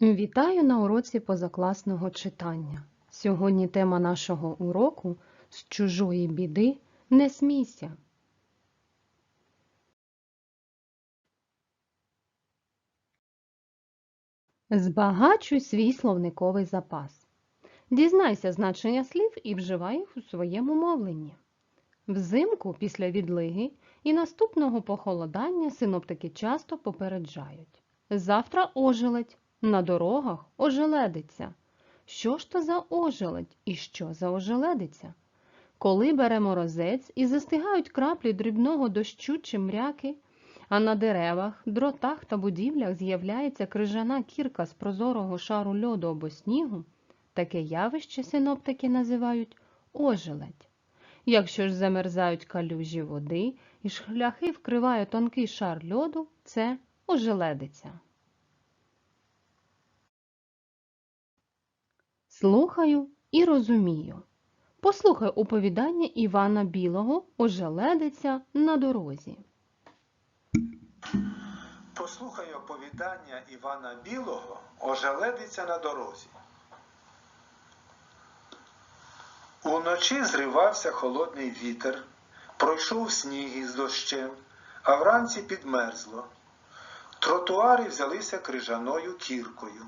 Вітаю на уроці позакласного читання. Сьогодні тема нашого уроку з чужої біди не смійся. Збагачуй свій словниковий запас. Дізнайся значення слів і вживай їх у своєму мовленні. Взимку після відлиги і наступного похолодання синоптики часто попереджають. Завтра ожеледь, на дорогах ожеледиться. Що ж то за ожеледь і що за ожеледиця? Коли бере морозець і застигають краплі дрібного дощу чи мряки, а на деревах, дротах та будівлях з'являється крижана кірка з прозорого шару льоду або снігу, таке явище синоптики називають ожеледь. Якщо ж замерзають калюжі води і шляхи вкриває тонкий шар льоду, це ожеледиця. Слухаю і розумію. Послухай оповідання Івана Білого Ожеледиця на дорозі. Послухай оповідання Івана Білого Ожеледиця на дорозі. Уночі зривався холодний вітер, пройшов сніг із дощем, а вранці підмерзло. Тротуари взялися крижаною кіркою.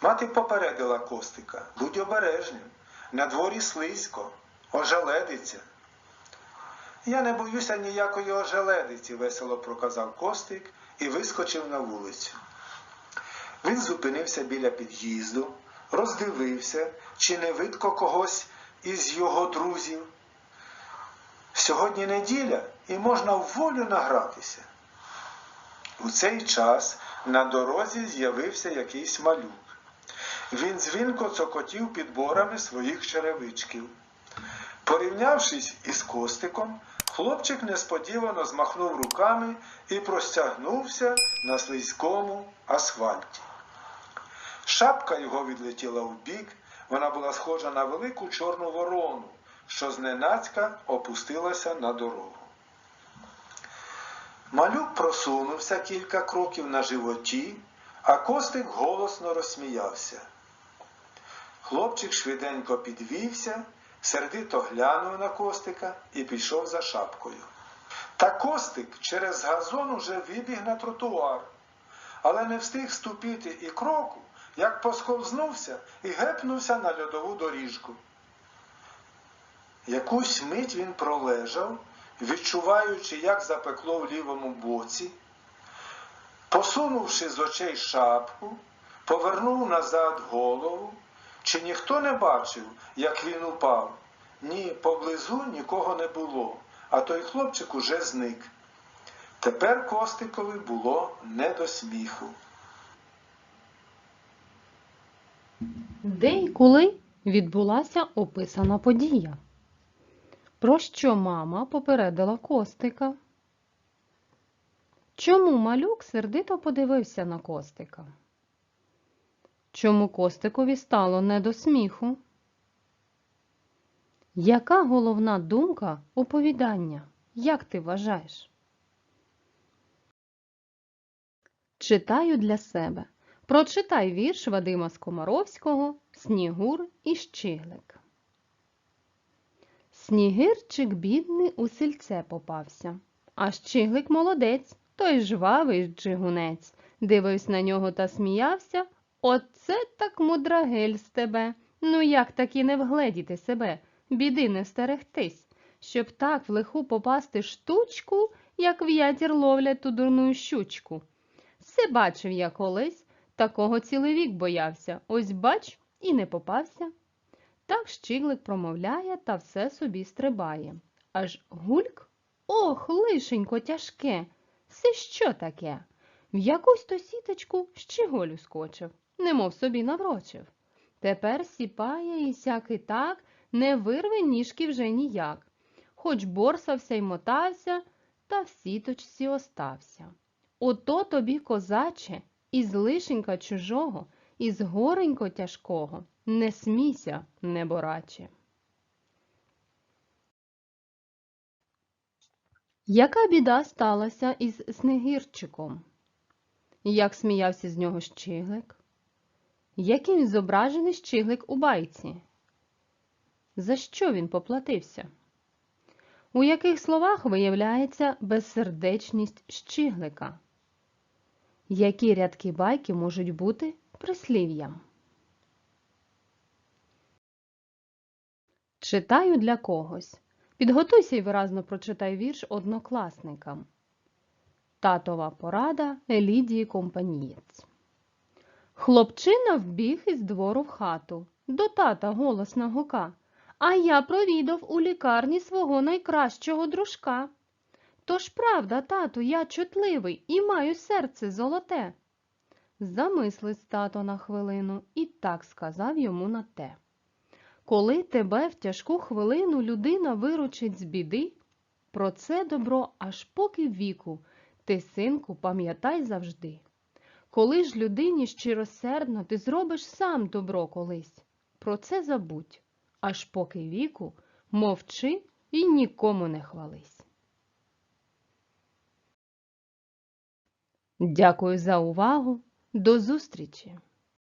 Мати попередила Костика, будь обережним, на дворі слизько, ожеледиться. Я не боюся ніякої ожеледиці, весело проказав Костик і вискочив на вулицю. Він зупинився біля під'їзду, роздивився, чи не видко когось із його друзів. Сьогодні неділя і можна в волю награтися. У цей час на дорозі з'явився якийсь малюк. Він дзвінко цокотів підборами своїх черевичків. Порівнявшись із костиком, хлопчик несподівано змахнув руками і простягнувся на слизькому асфальті. Шапка його відлетіла вбік, вона була схожа на велику чорну ворону, що зненацька опустилася на дорогу. Малюк просунувся кілька кроків на животі, а костик голосно розсміявся. Хлопчик швиденько підвівся, сердито глянув на костика і пішов за шапкою. Та костик через газон уже вибіг на тротуар, але не встиг ступити і кроку, як посковзнувся і гепнувся на льодову доріжку. Якусь мить він пролежав, відчуваючи, як запекло в лівому боці, посунувши з очей шапку, повернув назад голову. Чи ніхто не бачив, як він упав? Ні, поблизу нікого не було, а той хлопчик уже зник. Тепер Костикові було не до сміху. Де і коли відбулася описана подія? Про що мама попередила Костика? Чому малюк сердито подивився на Костика? Чому Костикові стало не до сміху? Яка головна думка оповідання? Як ти вважаєш? Читаю для себе. Прочитай вірш Вадима Скомаровського Снігур і Щиглик. Снігирчик бідний у сільце попався, а щиглик молодець, той жвавий джигунець. Дивився на нього та сміявся. Оце так мудрагель з тебе. Ну як таки не вгледіти себе, біди не стерегтись, щоб так в лиху попасти штучку, як в ятір ловлять ту дурну щучку. Все бачив я колись, такого цілий вік боявся. Ось бач, і не попався. Так щиглик промовляє та все собі стрибає. Аж гульк? Ох, лишенько тяжке. Це що таке? В якусь то сіточку щеголю скочив, немов собі наврочив. Тепер сіпає і сяки так, не вирве ніжки вже ніяк. Хоч борсався й мотався, та в сіточці остався. Ото тобі, козаче, із лишенька чужого, із горенько тяжкого, не смійся, небораче. Яка біда сталася із Снегирчиком? Як сміявся з нього щиглик? Яким зображений щиглик у байці? За що він поплатився? У яких словах виявляється безсердечність щиглика? Які рядки байки можуть бути прислів'ям? Читаю для когось. Підготуйся і виразно прочитай вірш однокласникам. Татова порада Лідії Компанієць. Хлопчина вбіг із двору в хату, до тата голосно гука. А я провідав у лікарні свого найкращого дружка. Тож правда, тату, я чутливий і маю серце золоте. Замислись тато на хвилину і так сказав йому на те. Коли тебе в тяжку хвилину людина виручить з біди, про це добро аж поки віку, ти, синку, пам'ятай завжди. Коли ж людині щиросердно ти зробиш сам добро колись, про це забудь, аж поки віку мовчи і нікому не хвались. Дякую за увагу. До зустрічі!